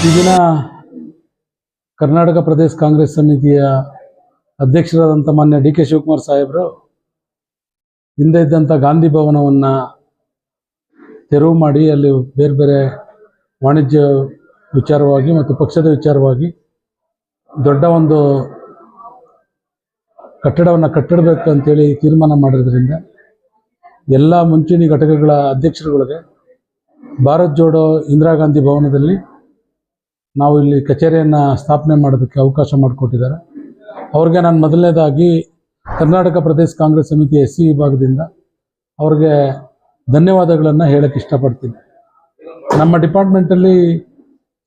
ಈ ಕರ್ನಾಟಕ ಪ್ರದೇಶ ಕಾಂಗ್ರೆಸ್ ಸಮಿತಿಯ ಅಧ್ಯಕ್ಷರಾದಂಥ ಮಾನ್ಯ ಡಿ ಕೆ ಶಿವಕುಮಾರ್ ಸಾಹೇಬರು ಹಿಂದೆ ಇದ್ದಂಥ ಗಾಂಧಿ ಭವನವನ್ನು ತೆರವು ಮಾಡಿ ಅಲ್ಲಿ ಬೇರೆ ಬೇರೆ ವಾಣಿಜ್ಯ ವಿಚಾರವಾಗಿ ಮತ್ತು ಪಕ್ಷದ ವಿಚಾರವಾಗಿ ದೊಡ್ಡ ಒಂದು ಕಟ್ಟಡವನ್ನು ಕಟ್ಟಿಡಬೇಕು ಅಂತೇಳಿ ತೀರ್ಮಾನ ಮಾಡಿರೋದ್ರಿಂದ ಎಲ್ಲ ಮುಂಚೂಣಿ ಘಟಕಗಳ ಅಧ್ಯಕ್ಷರುಗಳಿಗೆ ಭಾರತ್ ಜೋಡೋ ಇಂದಿರಾ ಗಾಂಧಿ ಭವನದಲ್ಲಿ ನಾವು ಇಲ್ಲಿ ಕಚೇರಿಯನ್ನು ಸ್ಥಾಪನೆ ಮಾಡೋದಕ್ಕೆ ಅವಕಾಶ ಮಾಡಿಕೊಟ್ಟಿದ್ದಾರೆ. ಅವ್ರಿಗೆ ನಾನು ಮೊದಲನೇದಾಗಿ ಕರ್ನಾಟಕ ಪ್ರದೇಶ ಕಾಂಗ್ರೆಸ್ ಸಮಿತಿ ಎಸ್ ಸಿ ವಿಭಾಗದಿಂದ ಅವ್ರಿಗೆ ಧನ್ಯವಾದಗಳನ್ನು ಹೇಳಕ್ಕೆ ಇಷ್ಟಪಡ್ತೀನಿ. ನಮ್ಮ ಡಿಪಾರ್ಟ್ಮೆಂಟಲ್ಲಿ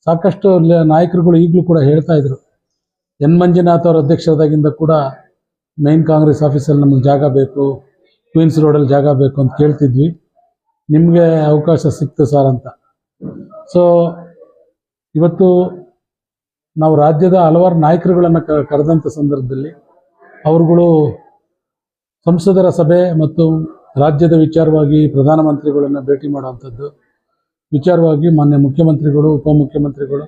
ಸಾಕಷ್ಟು ನಾಯಕರುಗಳು ಈಗಲೂ ಕೂಡ ಹೇಳ್ತಾ ಇದ್ರು ಎನ್ ಮಂಜುನಾಥ್ ಅವರ ಅಧ್ಯಕ್ಷರಾದಾಗಿಂದ ಕೂಡ ಮೇನ್ ಕಾಂಗ್ರೆಸ್ ಆಫೀಸಲ್ಲಿ ನಮಗೆ ಜಾಗ ಬೇಕು ಕ್ವೀನ್ಸ್ ರೋಡಲ್ಲಿ ಜಾಗ ಬೇಕು ಅಂತ ಕೇಳ್ತಿದ್ವಿ. ನಿಮಗೆ ಅವಕಾಶ ಸಿಕ್ತು ಸರ್ ಅಂತ. ಸೊ ಇವತ್ತು ನಾವು ರಾಜ್ಯದ ಹಲವಾರು ನಾಯಕರುಗಳನ್ನು ಕ ಕರೆದಂಥ ಸಂದರ್ಭದಲ್ಲಿ ಅವರುಗಳು ಸಂಸದರ ಸಭೆ ಮತ್ತು ರಾಜ್ಯದ ವಿಚಾರವಾಗಿ ಪ್ರಧಾನಮಂತ್ರಿಗಳನ್ನು ಭೇಟಿ ಮಾಡುವಂಥದ್ದು. ವಿಚಾರವಾಗಿ ಮಾನ್ಯ ಮುಖ್ಯಮಂತ್ರಿಗಳು, ಉಪಮುಖ್ಯಮಂತ್ರಿಗಳು,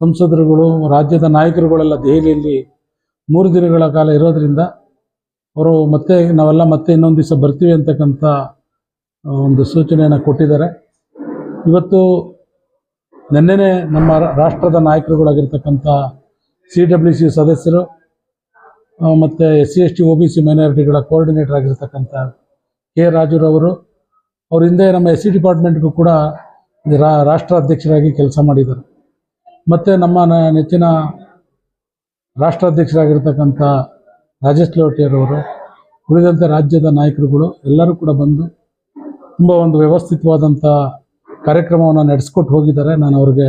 ಸಂಸದರುಗಳು, ರಾಜ್ಯದ ನಾಯಕರುಗಳೆಲ್ಲ ದೆಹಲಿಯಲ್ಲಿ ಮೂರು ದಿನಗಳ ಕಾಲ ಇರೋದ್ರಿಂದ ಅವರು ಮತ್ತೆ, ನಾವೆಲ್ಲ ಮತ್ತೆ ಇನ್ನೊಂದು ದಿವಸ ಬರ್ತೀವಿ ಅಂತಕ್ಕಂಥ ಒಂದು ಸೂಚನೆಯನ್ನು ಕೊಟ್ಟಿದ್ದಾರೆ. ಇವತ್ತು ನಿನ್ನೆನೇ ನಮ್ಮ ರಾಷ್ಟ್ರದ ನಾಯಕರುಗಳಾಗಿರ್ತಕ್ಕಂಥ ಸಿ ಡಬ್ಲ್ಯೂ ಸಿ ಸದಸ್ಯರು ಮತ್ತು S C S T, O B C ಮೈನಾರಿಟಿಗಳ coordinator ಆಗಿರ್ತಕ್ಕಂಥ ಕೆ ರಾಜುರವರು, ಅವ್ರ ಹಿಂದೆ ನಮ್ಮ ಎಸ್ ಸಿ ಡಿಪಾರ್ಟ್ಮೆಂಟ್ಗೂ ಕೂಡ ರಾಷ್ಟ್ರ ಅಧ್ಯಕ್ಷರಾಗಿ ಕೆಲಸ ಮಾಡಿದ್ದಾರೆ ಮತ್ತು ನಮ್ಮ ನೆಚ್ಚಿನ ರಾಷ್ಟ್ರಾಧ್ಯಕ್ಷರಾಗಿರ್ತಕ್ಕಂಥ ರಾಜೇಶ್ ಲೋಟಿಯರವರು, ಉಳಿದಂತೆ ರಾಜ್ಯದ ನಾಯಕರುಗಳು ಎಲ್ಲರೂ ಕೂಡ ಬಂದು ತುಂಬ ಒಂದು ವ್ಯವಸ್ಥಿತವಾದಂಥ ಕಾರ್ಯಕ್ರಮವನ್ನು ನಡೆಸ್ಕೊಟ್ಟು ಹೋಗಿದ್ದಾರೆ. ನಾನು ಅವ್ರಿಗೆ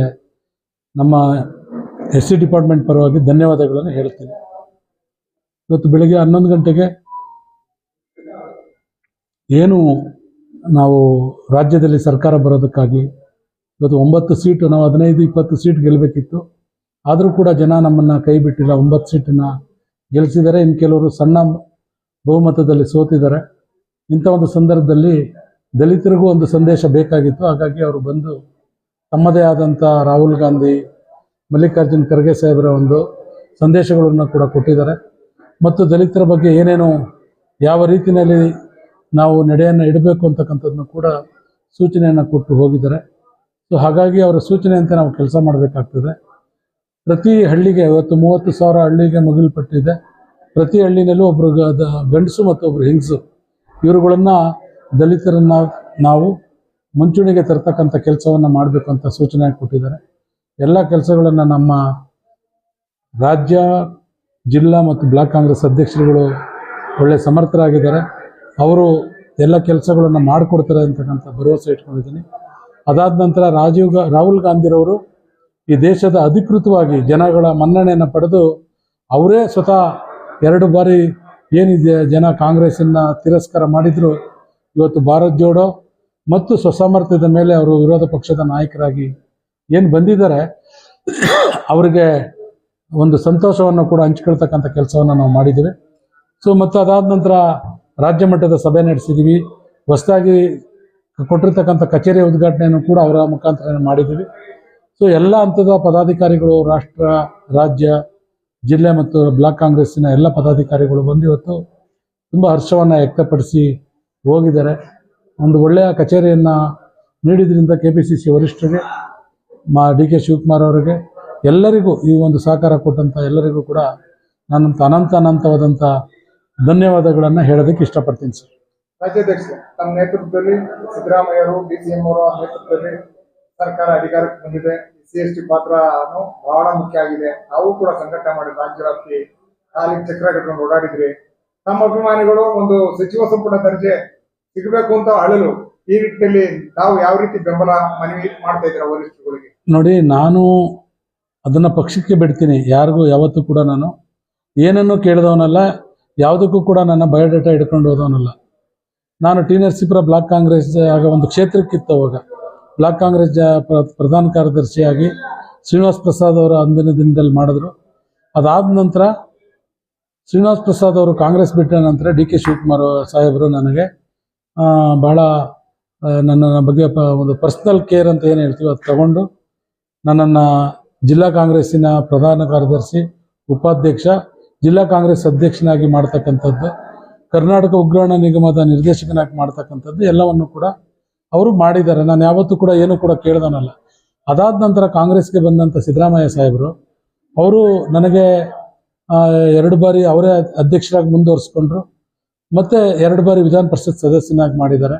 ನಮ್ಮ ಎಸ್ ಸಿ ಡಿಪಾರ್ಟ್ಮೆಂಟ್ ಪರವಾಗಿ ಧನ್ಯವಾದಗಳನ್ನು ಹೇಳ್ತೀನಿ. ಇವತ್ತು ಬೆಳಿಗ್ಗೆ ಹನ್ನೊಂದು ಗಂಟೆಗೆ ಏನು ನಾವು ರಾಜ್ಯದಲ್ಲಿ ಸರ್ಕಾರ ಬರೋದಕ್ಕಾಗಿ ಇವತ್ತು ಒಂಬತ್ತು ಸೀಟು, ನಾವು ಹದಿನೈದು, ಇಪ್ಪತ್ತು ಸೀಟ್ ಗೆಲ್ಲಬೇಕಿತ್ತು ಆದರೂ ಕೂಡ ಜನ ನಮ್ಮನ್ನು ಕೈ ಬಿಟ್ಟಿಲ್ಲ. ಒಂಬತ್ತು ಸೀಟನ್ನು ಗೆಲ್ಲಿಸಿದ್ದಾರೆ ಇನ್ನು ಕೆಲವರು ಸಣ್ಣ ಬಹುಮತದಲ್ಲಿ ಸೋತಿದ್ದಾರೆ. ಇಂಥ ಒಂದು ಸಂದರ್ಭದಲ್ಲಿ ದಲಿತರಿಗೂ ಒಂದು ಸಂದೇಶ ಬೇಕಾಗಿತ್ತು. ಹಾಗಾಗಿ ಅವರು ಬಂದು ತಮ್ಮದೇ ಆದಂಥ ರಾಹುಲ್ ಗಾಂಧಿ, ಮಲ್ಲಿಕಾರ್ಜುನ್ ಖರ್ಗೆ ಸಾಹೇಬರ ಒಂದು ಸಂದೇಶಗಳನ್ನು ಕೂಡ ಕೊಟ್ಟಿದ್ದಾರೆ. ಮತ್ತು ದಲಿತರ ಬಗ್ಗೆ ಏನೇನು, ಯಾವ ರೀತಿಯಲ್ಲಿ ನಾವು ನಡೆಯನ್ನು ಇಡಬೇಕು ಅಂತಕ್ಕಂಥದ್ದನ್ನು ಕೂಡ ಸೂಚನೆಯನ್ನು ಕೊಟ್ಟು ಹೋಗಿದ್ದಾರೆ. ಸೊ ಹಾಗಾಗಿ ಅವರ ಸೂಚನೆಯಂತೆ ನಾವು ಕೆಲಸ ಮಾಡಬೇಕಾಗ್ತದೆ. ಪ್ರತಿ ಹಳ್ಳಿಗೆ ಇವತ್ತು ಮೂವತ್ತು ಸಾವಿರ ಹಳ್ಳಿಗೆ ಮುಗಿಲ್ಪಟ್ಟಿದೆ. ಪ್ರತಿ ಹಳ್ಳಿನಲ್ಲೂ ಒಬ್ಬರು ಗಂಡಸು ಮತ್ತು ಒಬ್ಬರು ಹೆಂಗಸು, ಇವರುಗಳನ್ನು ದಲಿತರನ್ನು ನಾವು ಮುಂಚೂಣಿಗೆ ತರ್ತಕ್ಕಂಥ ಕೆಲಸವನ್ನು ಮಾಡಬೇಕು ಅಂತ ಸೂಚನೆ ಕೊಟ್ಟಿದ್ದಾರೆ. ಎಲ್ಲ ಕೆಲಸಗಳನ್ನು ನಮ್ಮ ರಾಜ್ಯ, ಜಿಲ್ಲಾ ಮತ್ತು ಬ್ಲಾಕ್ ಕಾಂಗ್ರೆಸ್ ಅಧ್ಯಕ್ಷರುಗಳು ಒಳ್ಳೆ ಸಮರ್ಥರಾಗಿದ್ದಾರೆ. ಅವರು ಎಲ್ಲ ಕೆಲಸಗಳನ್ನು ಮಾಡಿಕೊಡ್ತಾರೆ ಅಂತಕ್ಕಂಥ ಭರವಸೆ ಇಟ್ಕೊಂಡಿದ್ದೀನಿ. ಅದಾದ ನಂತರ ರಾಜೀವ್ ಗಾ, ರಾಹುಲ್ ಗಾಂಧಿರವರು ಈ ದೇಶದ ಅಧಿಕೃತವಾಗಿ ಜನಗಳ ಮನ್ನಣೆಯನ್ನು ಪಡೆದು ಅವರೇ ಸ್ವತಃ ಎರಡು ಬಾರಿ ಏನಿದೆ ಜನ ಕಾಂಗ್ರೆಸ್ಸನ್ನು ತಿರಸ್ಕಾರ ಮಾಡಿದ್ರು. ಇವತ್ತು ಭಾರತ್ ಜೋಡೋ ಮತ್ತು ಸ್ವಸಾಮರ್ಥ್ಯದ ಮೇಲೆ ಅವರು ವಿರೋಧ ಪಕ್ಷದ ನಾಯಕರಾಗಿ ಏನು ಬಂದಿದ್ದಾರೆ, ಅವರಿಗೆ ಒಂದು ಸಂತೋಷವನ್ನು ಕೂಡ ಹಂಚ್ಕೊಳ್ತಕ್ಕಂಥ ಕೆಲಸವನ್ನು ನಾವು ಮಾಡಿದ್ದೀವಿ. ಸೊ ಮತ್ತು ಅದಾದ ನಂತರ ರಾಜ್ಯ ಮಟ್ಟದ ಸಭೆ ನಡೆಸಿದ್ದೀವಿ. ಹೊಸದಾಗಿ ಕೊಟ್ಟಿರ್ತಕ್ಕಂಥ ಕಚೇರಿ ಉದ್ಘಾಟನೆಯನ್ನು ಕೂಡ ಅವರ ಮುಖಾಂತರ ಮಾಡಿದ್ದೀವಿ. ಸೊ ಎಲ್ಲ ಹಂತದ ಪದಾಧಿಕಾರಿಗಳು, ರಾಷ್ಟ್ರ, ರಾಜ್ಯ, ಜಿಲ್ಲೆ ಮತ್ತು ಬ್ಲಾಕ್ ಕಾಂಗ್ರೆಸ್ಸಿನ ಎಲ್ಲ ಪದಾಧಿಕಾರಿಗಳು ಬಂದು ಇವತ್ತು ತುಂಬ ಹರ್ಷವನ್ನು ವ್ಯಕ್ತಪಡಿಸಿ ಹೋಗಿದ್ದಾರೆ. ಒಂದು ಒಳ್ಳೆಯ ಕಚೇರಿಯನ್ನು ನೀಡಿದ್ರಿಂದ ಕೆ ಪಿ ಸಿ ಸಿ ವರಿಷ್ಠರಿಗೆ, ಮಾ ಡಿ ಕೆ ಶಿವಕುಮಾರ್ ಅವರಿಗೆ, ಎಲ್ಲರಿಗೂ ಈ ಒಂದು ಸಹಕಾರ ಕೊಟ್ಟಂಥ ಎಲ್ಲರಿಗೂ ಕೂಡ ನಾನಂತ ಅನಂತ ಅನಂತವಾದಂಥ ಧನ್ಯವಾದಗಳನ್ನು ಹೇಳೋದಕ್ಕೆ ಇಷ್ಟಪಡ್ತೀನಿ ಸರ್. ರಾಜ್ಯಾಧ್ಯಕ್ಷ, ತಮ್ಮ ನೇತೃತ್ವದಲ್ಲಿ ಸಿದ್ದರಾಮಯ್ಯರು ಎಂ ಅವರ ನೇತೃತ್ವದಲ್ಲಿ ಸರ್ಕಾರ ಅಧಿಕಾರಕ್ಕೆ ಬಂದಿದೆ. ಸಿ ಎಸ್ ಟಿ ಪಾತ್ರನು ಬಹಳ ಮುಖ್ಯ ಆಗಿದೆ. ನಾವು ಕೂಡ ಸಂಘಟನೆ ಮಾಡಿ ರಾಜ್ಯ ವ್ಯಾಪ್ತಿ ಕಾಲಿಗೆ ಚಕ್ರ ಕಟ್ಕೊಂಡು ಓಡಾಡಿದ್ರಿ ನಮ್ಮ ಅಭಿಮಾನಿಗಳು ಒಂದು ಸಚಿವ ಸಂಪುಟ ದರ್ಜೆ ಸಿಗಬೇಕು ಅಂತ ಅಳಲು ಈ ನಿಟ್ಟಿನಲ್ಲಿ ನಾವು ಯಾವ ರೀತಿ ಬೆಂಬಲ ಮನವಿ ಮಾಡ್ತಾ ಇದ್ದೀರಾ ವರಿಷ್ಠರುಗಳಿಗೆ ನೋಡಿ, ನಾನು ಅದನ್ನ ಪಕ್ಷಕ್ಕೆ ಬಿಡ್ತೀನಿ. ಯಾರಿಗೂ ಯಾವತ್ತೂ ಕೂಡ ನಾನು ಏನನ್ನು ಕೇಳಿದವನಲ್ಲ, ಯಾವುದಕ್ಕೂ ಕೂಡ ನನ್ನ ಬಯೋಡೇಟಾ ಹಿಡ್ಕೊಂಡು ಹೋದವನಲ್ಲ. ನಾನು ಟಿ ನರಸೀಪುರ ಬ್ಲಾಕ್ ಕಾಂಗ್ರೆಸ್ ಆಗ ಒಂದು ಕ್ಷೇತ್ರಕ್ಕಿತ್ತು ಅವಾಗ. ಬ್ಲಾಕ್ ಕಾಂಗ್ರೆಸ್ ಪ್ರಧಾನ ಕಾರ್ಯದರ್ಶಿಯಾಗಿ ಶ್ರೀನಿವಾಸ್ ಪ್ರಸಾದ್ ಅವರು ಅಂದಿನ ದಿನದಲ್ಲಿ ಮಾಡಿದ್ರು. ಅದಾದ ನಂತರ ಶ್ರೀನಿವಾಸ್ ಪ್ರಸಾದ್ ಅವರು ಕಾಂಗ್ರೆಸ್ ಬಿಟ್ಟ ನಂತರ ಡಿ ಕೆ ಶಿವಕುಮಾರ್ ಸಾಹೇಬರು ನನಗೆ ಬಹಳ ನನ್ನ ಬಗ್ಗೆ ಒಂದು ಪರ್ಸ್ನಲ್ ಕೇರ್ ಅಂತ ಏನು ಹೇಳ್ತೀವಿ ಅದು ತಗೊಂಡು ನನ್ನನ್ನು ಜಿಲ್ಲಾ ಕಾಂಗ್ರೆಸ್ಸಿನ ಪ್ರಧಾನ ಕಾರ್ಯದರ್ಶಿ, ಉಪಾಧ್ಯಕ್ಷ, ಜಿಲ್ಲಾ ಕಾಂಗ್ರೆಸ್ ಅಧ್ಯಕ್ಷನಾಗಿ ಮಾಡ್ತಕ್ಕಂಥದ್ದು, ಕರ್ನಾಟಕ ಉಗ್ರಾಣ ನಿಗಮದ ನಿರ್ದೇಶಕನಾಗಿ ಮಾಡ್ತಕ್ಕಂಥದ್ದು ಎಲ್ಲವನ್ನು ಕೂಡ ಅವರು ಮಾಡಿದ್ದಾರೆ. ನಾನು ಯಾವತ್ತೂ ಕೂಡ ಏನು ಕೂಡ ಕೇಳ್ದಾನಲ್ಲ ಅದಾದ ನಂತರ ಕಾಂಗ್ರೆಸ್ಗೆ ಬಂದಂಥ ಸಿದ್ದರಾಮಯ್ಯ ಸಾಹೇಬರು, ಅವರು ನನಗೆ ಎರಡು ಬಾರಿ ಅವರೇ ಅಧ್ಯಕ್ಷರಾಗಿ ಮುಂದುವರಿಸ್ಕೊಂಡ್ರು. ಮತ್ತು ಎರಡು ಬಾರಿ ವಿಧಾನ ಪರಿಷತ್ ಸದಸ್ಯನಾಗಿ ಮಾಡಿದ್ದಾರೆ.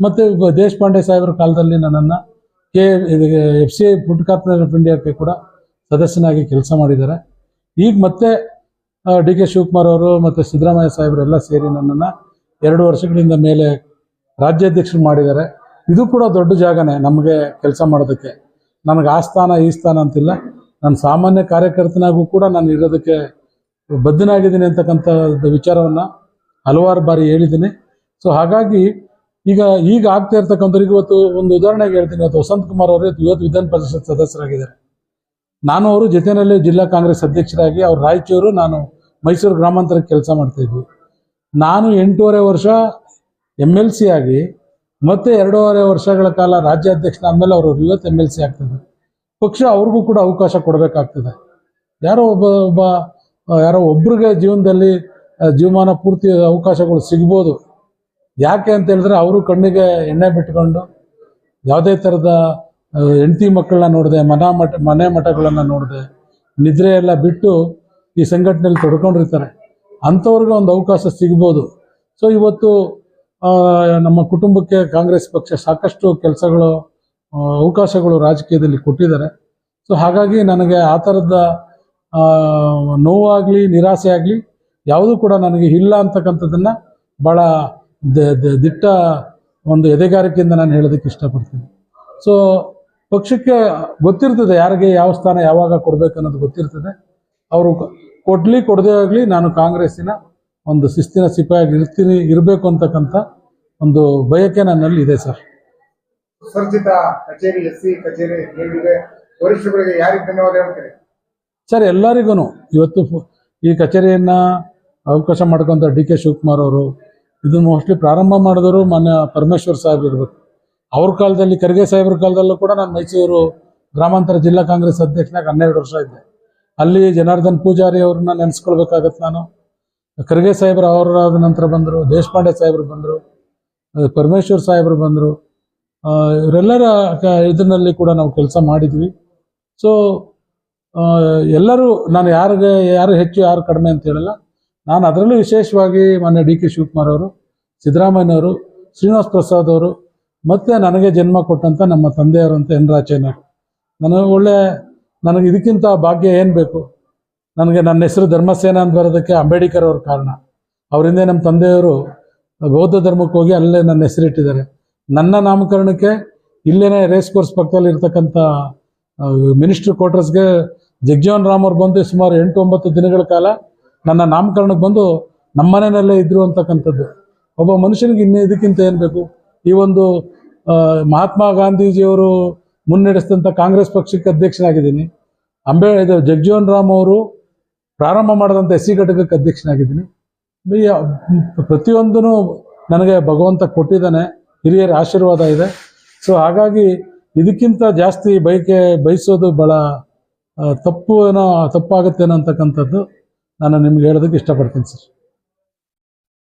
ಮತ್ತು ದೇಶಪಾಂಡೆ ಸಾಹೇಬರ ಕಾಲದಲ್ಲಿ ನನ್ನನ್ನು K F C I food corporation of ಇಂಡಿಯಾಕ್ಕೆ ಕೂಡ ಸದಸ್ಯನಾಗಿ ಕೆಲಸ ಮಾಡಿದ್ದಾರೆ. ಈಗ ಮತ್ತೆ ಡಿ ಕೆ ಶಿವಕುಮಾರ್ ಅವರು ಮತ್ತು ಸಿದ್ದರಾಮಯ್ಯ ಸಾಹೇಬರೆಲ್ಲ ಸೇರಿ ನನ್ನನ್ನು ಎರಡು ವರ್ಷಗಳಿಂದ ಮೇಲೆ ರಾಜ್ಯಾಧ್ಯಕ್ಷರು ಮಾಡಿದ್ದಾರೆ. ಇದು ಕೂಡ ದೊಡ್ಡ ಜಾಗನೇ ನಮಗೆ ಕೆಲಸ ಮಾಡೋದಕ್ಕೆ. ನನಗೆ ಆ ಸ್ಥಾನ, ಈ ಸ್ಥಾನ ಅಂತಿಲ್ಲ. ನಾನು ಸಾಮಾನ್ಯ ಕಾರ್ಯಕರ್ತನಾಗೂ ಕೂಡ ನಾನು ಇರೋದಕ್ಕೆ ಬದ್ಧನಾಗಿದ್ದೀನಿ ಅಂತಕ್ಕಂಥ ವಿಚಾರವನ್ನು ಹಲವಾರು ಬಾರಿ ಹೇಳಿದ್ದೀನಿ. ಸೊ ಹಾಗಾಗಿ ಈಗ ಈಗ ಆಗ್ತಾ ಇರ್ತಕ್ಕಂಥವ್ರಿಗೆ ಇವತ್ತು ಒಂದು ಉದಾಹರಣೆಗೆ ಹೇಳ್ತೀನಿ. ಇವತ್ತು ವಸಂತ್ ಕುಮಾರ್ ಅವರು ಇವತ್ತು ವಿಧಾನ ಪರಿಷತ್ ಸದಸ್ಯರಾಗಿದ್ದಾರೆ. ನಾನು ಅವರು ಜೊತೆಯಲ್ಲಿ ಜಿಲ್ಲಾ ಕಾಂಗ್ರೆಸ್ ಅಧ್ಯಕ್ಷರಾಗಿ ಅವ್ರು ರಾಯಚೂರು, ನಾನು ಮೈಸೂರು ಗ್ರಾಮಾಂತರ ಕೆಲಸ ಮಾಡ್ತಾಯಿದ್ವಿ ನಾನು ಎಂಟೂವರೆ ವರ್ಷ ಎಂ ಎಲ್ ಸಿ ಆಗಿ, ಮತ್ತೆ ಎರಡೂವರೆ ವರ್ಷಗಳ ಕಾಲ ರಾಜ್ಯಾಧ್ಯಕ್ಷನಾದ್ಮೇಲೆ ಅವರು ಇವತ್ತು ಎಂ ಎಲ್ ಸಿ ಆಗ್ತದೆ ಪಕ್ಷ ಅವ್ರಿಗೂ ಕೂಡ ಅವಕಾಶ ಕೊಡಬೇಕಾಗ್ತದೆ. ಯಾರೋ ಒಬ್ಬ ಒಬ್ಬ, ಯಾರೋ ಒಬ್ರಿಗೆ ಜೀವನದಲ್ಲಿ ಜೀವಮಾನ ಪೂರ್ತಿ ಅವಕಾಶಗಳು ಸಿಗ್ಬೋದು. ಯಾಕೆ ಅಂತ ಹೇಳಿದ್ರೆ ಅವರು ಕಣ್ಣಿಗೆ ಎಣ್ಣೆ ಬಿಟ್ಕೊಂಡು ಯಾವುದೇ ಥರದ ಹೆಂಡತಿ ಮಕ್ಕಳನ್ನ ನೋಡಿದೆ, ಮನ ಮಠ, ಮನೆ ಮಠಗಳನ್ನು ನೋಡಿದೆ, ನಿದ್ರೆ ಎಲ್ಲ ಬಿಟ್ಟು ಈ ಸಂಘಟನೆಯಲ್ಲಿ ತೊಡ್ಕೊಂಡಿರ್ತಾರೆ. ಅಂಥವ್ರಿಗೆ ಒಂದು ಅವಕಾಶ ಸಿಗ್ಬೋದು. ಸೊ ಇವತ್ತು ನಮ್ಮ ಕುಟುಂಬಕ್ಕೆ ಕಾಂಗ್ರೆಸ್ ಪಕ್ಷ ಸಾಕಷ್ಟು ಕೆಲಸಗಳು ಅವಕಾಶಗಳು ರಾಜಕೀಯದಲ್ಲಿ ಕೊಟ್ಟಿದ್ದಾರೆ. ಸೊ ಹಾಗಾಗಿ ನನಗೆ ಆ ಥರದ ನೋವಾಗಲಿ, ನಿರಾಸೆ ಆಗಲಿ ಯಾವುದೂ ಕೂಡ ನನಗೆ ಇಲ್ಲ ಅಂತಕ್ಕಂಥದ್ದನ್ನು ಭಾಳ ದಿಟ್ಟ ಒಂದು ಎದೆಗಾರಿಕೆಯಿಂದ ನಾನು ಹೇಳೋದಕ್ಕೆ ಇಷ್ಟಪಡ್ತೀನಿ. ಸೊ ಪಕ್ಷಕ್ಕೆ ಗೊತ್ತಿರ್ತದೆ ಯಾರಿಗೆ ಯಾವ ಸ್ಥಾನ ಯಾವಾಗ ಕೊಡಬೇಕು ಅನ್ನೋದು ಗೊತ್ತಿರ್ತದೆ. ಅವರು ಕೊಡಲಿ ಕೊಡದೇ ಆಗಲಿ ನಾನು ಕಾಂಗ್ರೆಸ್ಸಿನ ಒಂದು ಶಿಸ್ತಿನ ಸಿಪಾಯಾಗಿ ಇರ್ತೀನಿ ಇರಬೇಕು ಅಂತಕ್ಕಂಥ ಒಂದು ಬಯಕೆ ನನ್ನಲ್ಲಿ ಇದೆ ಸರ್. ಸುಸರ್ಜಿತ ಕಚೇರಿ ಎಸ್ ಸಿ ಕಚೇರಿ ವರಿಷ್ಠಗಳಿಗೆ ಯಾರಿಗೆ ಧನ್ಯವಾದ ಹೇಳ್ತೀರಿ? ಸರ್ ಎಲ್ಲರಿಗೂ ಇವತ್ತು ಈ ಕಚೇರಿಯನ್ನು ಅವಕಾಶ ಮಾಡ್ಕೊಂತ ಡಿ ಕೆ ಶಿವಕುಮಾರ್ ಅವರು, ಇದನ್ನು ಮೋಸ್ಟ್ಲಿ ಪ್ರಾರಂಭ ಮಾಡಿದವರು ಮಾನ್ಯ ಪರಮೇಶ್ವರ್ ಸಾಹೇಬ್ ಇರಬೇಕು. ಅವ್ರ ಕಾಲದಲ್ಲಿ, ಖರ್ಗೆ ಸಾಹೇಬ್ರ ಕಾಲದಲ್ಲೂ ಕೂಡ ನಾನು ಮೈಸೂರು ಗ್ರಾಮಾಂತರ ಜಿಲ್ಲಾ ಕಾಂಗ್ರೆಸ್ ಅಧ್ಯಕ್ಷನಾಗಿ ಹನ್ನೆರಡು ವರ್ಷ ಇದ್ದೆ. ಅಲ್ಲಿ ಜನಾರ್ದನ್ ಪೂಜಾರಿ ಅವ್ರನ್ನ ನೆನೆಸ್ಕೊಳ್ಬೇಕಾಗತ್ತೆ ನಾನು. ಖರ್ಗೆ ಸಾಹೇಬ್ರು ಅವರಾದ ನಂತರ ಬಂದರು, ದೇಶಪಾಂಡೆ ಸಾಹೇಬ್ರು ಬಂದರು, ಪರಮೇಶ್ವರ್ ಸಾಹೇಬ್ರು ಬಂದರು. ಇವರೆಲ್ಲರ ಇದರಲ್ಲಿ ಕೂಡ ನಾವು ಕೆಲಸ ಮಾಡಿದ್ವಿ. ಸೊ ಎಲ್ಲರೂ, ನಾನು ಯಾರಿಗೆ, ಯಾರು ಹೆಚ್ಚು, ಯಾರು ಕಡಿಮೆ ಅಂತ ಹೇಳಲ್ಲ. ನಾನು ಅದರಲ್ಲೂ ವಿಶೇಷವಾಗಿ ಮೊನ್ನೆ ಡಿ ಕೆ ಶಿವಕುಮಾರ್ ಅವರು, ಸಿದ್ದರಾಮಯ್ಯನವರು, ಶ್ರೀನಿವಾಸ್ ಪ್ರಸಾದ್ ಅವರು, ಮತ್ತು ನನಗೆ ಜನ್ಮ ಕೊಟ್ಟಂಥ ನಮ್ಮ ತಂದೆಯವರಂತ ಎನ್ ರಾಚಯ್ಯನವರು ನನಗೆ ಒಳ್ಳೆ, ನನಗೆ ಇದಕ್ಕಿಂತ ಭಾಗ್ಯ ಏನು ಬೇಕು? ನನಗೆ ನನ್ನ ಹೆಸರು ಧರ್ಮಸೇನ ಅಂತ ಬರೋದಕ್ಕೆ ಅಂಬೇಡ್ಕರ್ ಅವರು ಕಾರಣ. ಅವರಿಂದ ನಮ್ಮ ತಂದೆಯವರು ಬೌದ್ಧ ಧರ್ಮಕ್ಕೆ ಹೋಗಿ ಅಲ್ಲೇ ನನ್ನ ಹೆಸರಿಟ್ಟಿದ್ದಾರೆ ನನ್ನ ನಾಮಕರಣಕ್ಕೆ ಇಲ್ಲೇನೆ ರೇಸ್ ಕೋರ್ಸ್ ಪಕ್ಕದಲ್ಲಿ ಇರ್ತಕ್ಕಂಥ ಮಿನಿಸ್ಟ್ರ್ ಕ್ವಾರ್ಟರ್ಸ್ಗೆ ಜಗಜೀವನ್ ರಾಮ್ ಅವ್ರು ಬಂದು ಸುಮಾರು ಎಂಟು ಒಂಬತ್ತು ದಿನಗಳ ಕಾಲ ನನ್ನ ನಾಮಕರಣಕ್ಕೆ ಬಂದು ನಮ್ಮ ಮನೆಯಲ್ಲೇ ಇದ್ರು ಅಂತಕ್ಕಂಥದ್ದು. ಒಬ್ಬ ಮನುಷ್ಯನಿಗೆ ಇನ್ನೇ ಇದಕ್ಕಿಂತ ಏನು ಬೇಕು? ಈ ಒಂದು ಮಹಾತ್ಮ ಗಾಂಧೀಜಿಯವರು ಮುನ್ನಡೆಸಿದಂಥ ಕಾಂಗ್ರೆಸ್ ಪಕ್ಷಕ್ಕೆ ಅಧ್ಯಕ್ಷನಾಗಿದ್ದೀನಿ. ಅಂಬೇ, ಇದು ಜಗಜೀವನ್ ರಾಮ್ ಅವರು ಪ್ರಾರಂಭ ಮಾಡಿದಂಥ ಎಸ್ ಸಿ ಘಟಕಕ್ಕೆ ಅಧ್ಯಕ್ಷನಾಗಿದ್ದೀನಿ. ಪ್ರತಿಯೊಂದನ್ನು ಪ್ರತಿಯೊಂದೂ ನನಗೆ ಭಗವಂತ ಕೊಟ್ಟಿದ್ದಾನೆ. ಹಿರಿಯರ ಆಶೀರ್ವಾದ ಇದೆ. ಸೊ ಹಾಗಾಗಿ ಇದಕ್ಕಿಂತ ಜಾಸ್ತಿ ಬಯಕೆ ಬಯಸೋದು ಭಾಳ ತಪ್ಪು ಏನೋ ತಪ್ಪಾಗುತ್ತೇನೋ ಅಂತಕ್ಕಂಥದ್ದು. ನಾನು ನಿಮ್ಗೆ ಹೇಳೋದಕ್ಕೆ ಇಷ್ಟಪಡ್ತೀನಿ ಸರ್.